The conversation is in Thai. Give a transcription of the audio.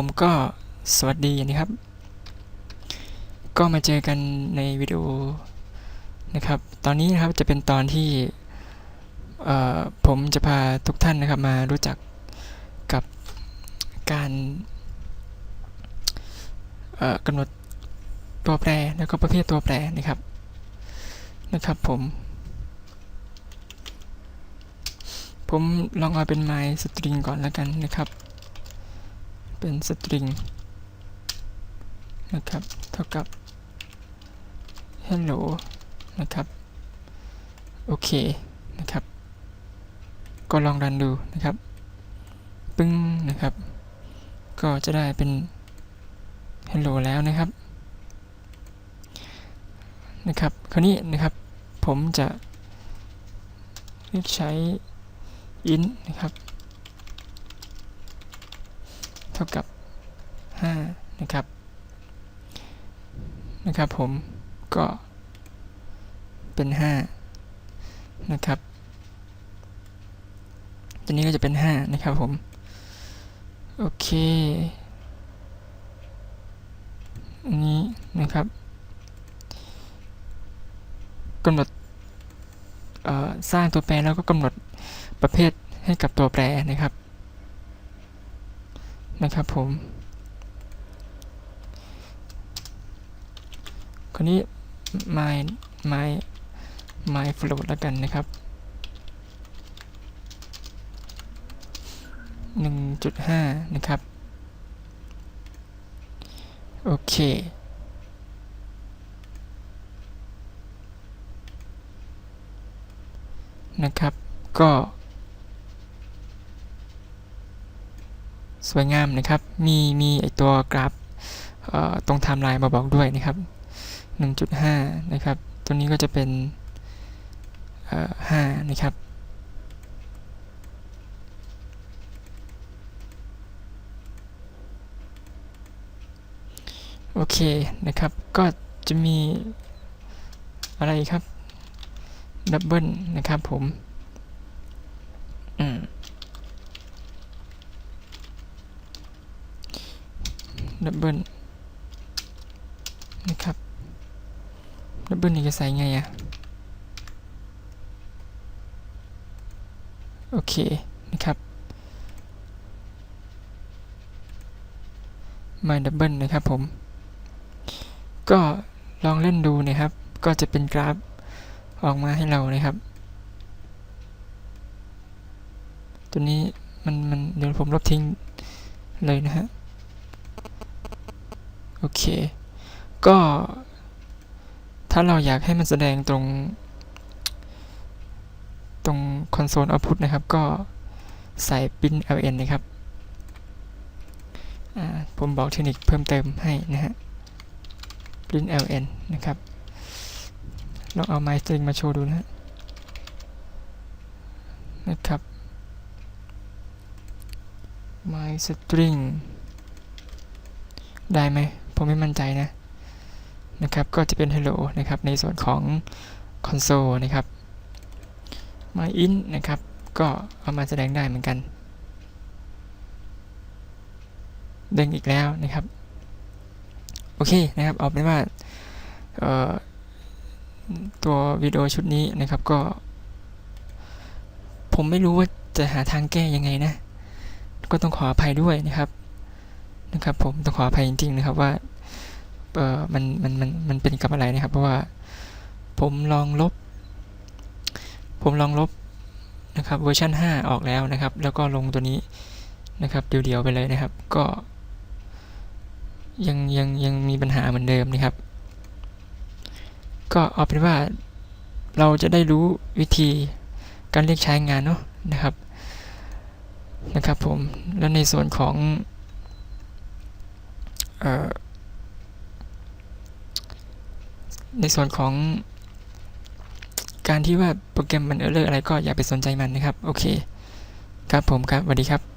ผมก็สวัสดีนะครับ ก็มาเจอกันในวิดีโอนะครับ ตอนนี้นะครับจะเป็นตอนที่ผมจะพาทุกท่านนะครับมารู้จักกับการกำหนดตัวแปรแล้วก็ประเภทตัวแปรนะครับนะครับผม ผมลองเอาเป็น my string ก่อนแล้วกันนะครับ เป็น string นะครับ เท่ากับ hello นะครับ โอเค นะครับ ก็ลองรันดูนะครับ ปึ้ง นะครับ ก็จะได้เป็น hello แล้วนะครับ นะครับ คราวนี้นะครับ ผมจะเลือกใช้ int นะครับ เท่ากับ 5 นะครับ นะครับผมก็เป็น 5 นะครับตัวนี้ก็จะเป็น 5 นะครับผม โอเคอันนี้นะครับกำหนดสร้างตัวแปรแล้วก็กำหนดประเภทให้กับตัวแปรนะครับ นะครับผมคนนี้ my my my float แล้วกันนะครับ 1.5 นะครับ โอเคนะครับ ก็ สวยงามนะครับ มีมีไอตัวกราฟตรงไทม์ไลน์มาบอกด้วยนะครับ 1.5 นะครับ ตัวนี้ก็จะเป็น5นะครับโอเคนะครับ ก็จะมีอะไรครับ ดับเบิลนะครับผม อืม ดับเบิลนะครับดับเบิลนี่จะใส่ไงอะโอเคนะครับมาดับเบิลนะครับผม ก็ลองเล่นดูนะครับ ก็จะเป็นกราฟออกมาให้เรานะครับ ตัวนี้มันมันเดี๋ยวผมลบทิ้งเลยนะฮะ เค ก็ถ้าเราอยากให้มันแสดงตรง ตรงคอนโซล output นะครับ ก็ใส่ print ln นะครับ ผมบอกเทคนิคเพิ่มเติมให้นะฮะ print ln นะครับลองเอา my string มาโชว์ดูนะนะครับ my string ได้ไหม ผมไม่มั่นใจนะนะครับ ก็จะเป็น hello นะครับ ในส่วนของ console นะครับ my int นะครับ ก็เอามาแสดงได้เหมือนกันเด้งอีกแล้วนะครับ โอเคนะครับ เอาเป็นว่าตัววิดีโอชุดนี้นะครับก็ ผมไม่รู้ว่าจะหาทางแก้ยังไงนะ ก็ต้องขออภัยด้วยนะครับ นะครับผมต้องขออภัยจริงๆนะครับว่าเออมันมันมันมันเป็นกับอะไรนะครับ เพราะว่าผมลองลบ ผมลองลบนะครับเวอร์ชัน5 ออกแล้วนะครับ แล้วก็ลงตัวนี้นะครับเดียวๆไปเลยนะครับ ก็ ยังยังยังมีปัญหาเหมือนเดิมนะครับ ก็เอาเป็นว่าเราจะได้รู้วิธีการเรียกใช้งานเนาะนะครับนะครับผมแล้วในส่วนของ ในส่วนของการที่ว่าโปรแกรมมันเออร์เลอร์อะไรก็อย่าไปสนใจมันนะครับ โอเค ครับผมครับสวัสดีครับ